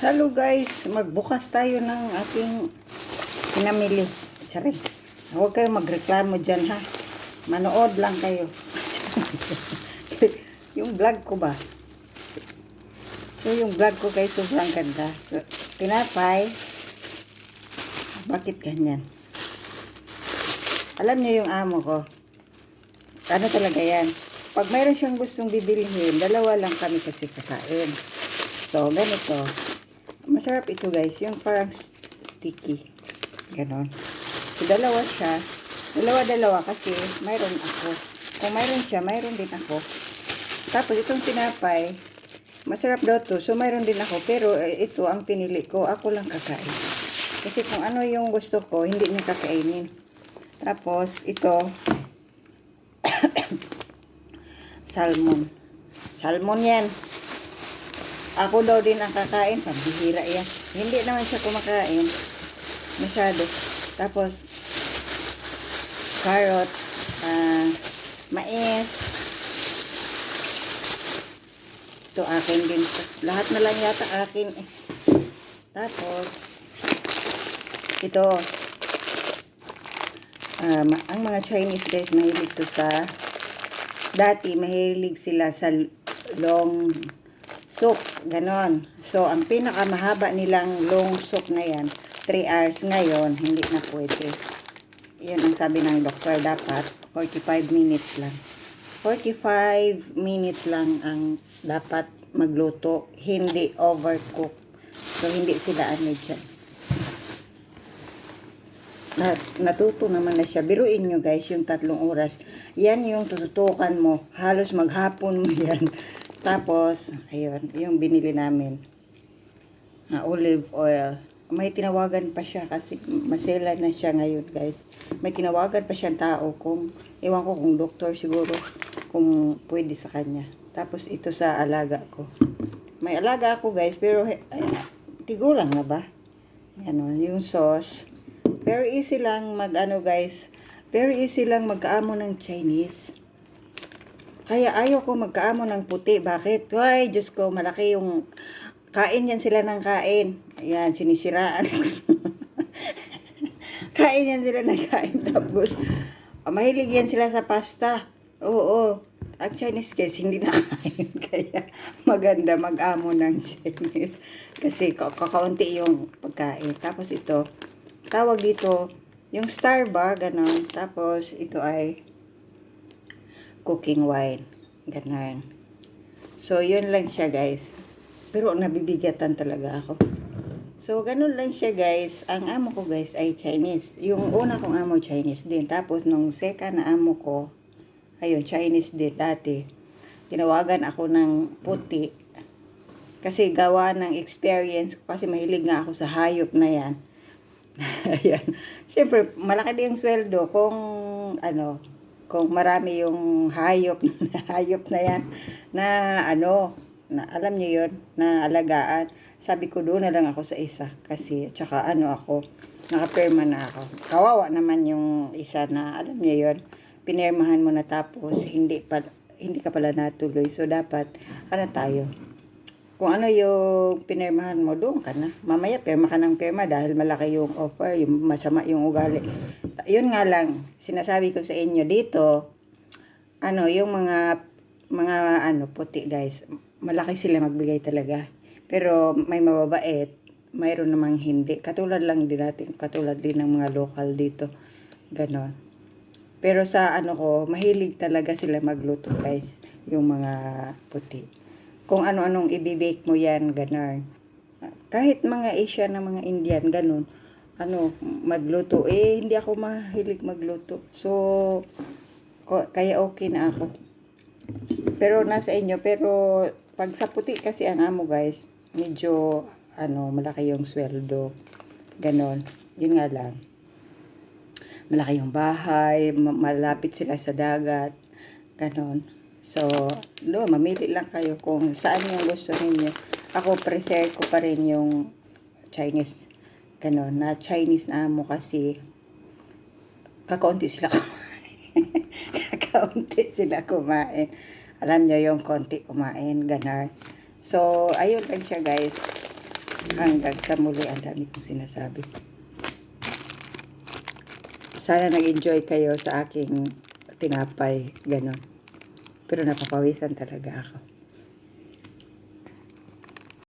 Hello guys, magbukas tayo ng ating pinamili. Tsari. Huwag kayo magreklamo dyan ha. Manood lang kayo. yung vlog ko ba? So yung vlog ko guys, sobrang ganda. So, tinapay. Bakit ganyan? Alam niyo yung amo ko. Ano talaga yan? Pag mayroon siyang gustong bibilihin, dalawa lang kami kasi kakain. So, ganito. Masarap ito guys. Yung parang st- sticky. Ganon. So, dalawa siya. Dalawa-dalawa kasi mayroon ako. Kung mayroon siya, mayroon din ako. Tapos itong tinapay, masarap daw to. So, mayroon din ako. Pero eh, ito ang pinili ko. Ako lang kakain. Kasi kung ano yung gusto ko, hindi niya kakainin. Tapos, ito, salmon. Salmon yan. Ako daw din ang kakain. Pambihira yan. Hindi naman siya kumakain. Masyado. Tapos, carrots, ah, mais. Ito akin din. Lahat na lang yata akin eh. Tapos, ito. Ma- ang mga Chinese guys, mahilig to sa dati mahilig sila sa long soup, ganon. So, ang pinakamahaba nilang long soup na yan, 3 hours ngayon, hindi na pwede. Yan ang sabi ng doktor, dapat 45 minutes lang. 45 minutes lang ang dapat magluto, hindi overcook. So, hindi sila ano dyan. Na, natuto naman na siya. Biruin nyo guys, yung tatlong oras. Yan yung tututukan mo. Halos maghapon mo yan. Tapos, ayun, yung binili namin. Na olive oil. May tinawagan pa siya kasi masela na siya ngayon guys. May tinawagan pa siyang tao kung, ewan ko kung doktor siguro, kung pwede sa kanya. Tapos ito sa alaga ko. May alaga ako guys, pero ay, tigulang na ba? Ano, yung sauce. Very easy lang mag ano guys. Very easy lang magkaamo ng Chinese. Kaya ayaw ko magkaamo ng puti. Bakit? Ay, Diyos ko, malaki yung kain yan sila ng kain. Ayan, sinisiraan. kain yan sila ng kain. Tapos, ah, mahilig yan sila sa pasta. Oo, Ang Chinese guys, hindi na kain. Kaya maganda mag-amo ng Chinese. Kasi ka- kakaunti yung pagkain. Tapos ito, tawag dito, yung star ba, ganon. Tapos, ito ay cooking wine. Ganon. So, yun lang siya, guys. Pero nabibigatan talaga ako. So, ganun lang siya, guys. Ang amo ko, guys, ay Chinese. Yung una kong amo, Chinese din. Tapos, nung second na amo ko, ayun, Chinese din dati. Tinawagan ako ng puti. Kasi gawa ng experience. Kasi mahilig nga ako sa hayop na yan. Ayan. Siyempre, malaki din yung sweldo kung ano, kung marami yung hayop, hayop na yan na ano, na alam niyo yun, na alagaan. Sabi ko doon na lang ako sa isa kasi tsaka ano ako, nakapirma na ako. Kawawa naman yung isa na alam niyo yun, pinirmahan mo na tapos hindi pa hindi ka pala natuloy. So dapat ano tayo, kung ano yung pinirmahan mo, doon ka na. Mamaya, pirma ka ng pirma dahil malaki yung offer, yung masama yung ugali. Yun nga lang, sinasabi ko sa inyo dito, ano, yung mga, mga, ano, puti guys, malaki sila magbigay talaga. Pero may mababait, mayroon namang hindi. Katulad lang din natin, katulad din ng mga local dito. Ganon. Pero sa ano ko, mahilig talaga sila magluto guys, yung mga puti kung ano-anong ibibake mo yan, ganon. Kahit mga Asian na mga Indian, ganon. Ano, magluto. Eh, hindi ako mahilig magluto. So, kaya okay na ako. Pero nasa inyo, pero pag sa puti kasi ang amo guys, medyo, ano, malaki yung sweldo. Ganon. Yun nga lang. Malaki yung bahay, ma- malapit sila sa dagat. Ganon. So, do, mamili lang kayo kung saan yung gusto ninyo. Ako, prefer ko pa rin yung Chinese, gano'n, na Chinese na amo kasi kakaunti sila kumain. kakaunti sila kumain. Alam nyo yung konti kumain, gano'n. So, ayun lang siya guys. Hanggang sa muli, ang dami kong sinasabi. Sana nag-enjoy kayo sa aking tinapay, ganon. Pero napapawisan talaga ako.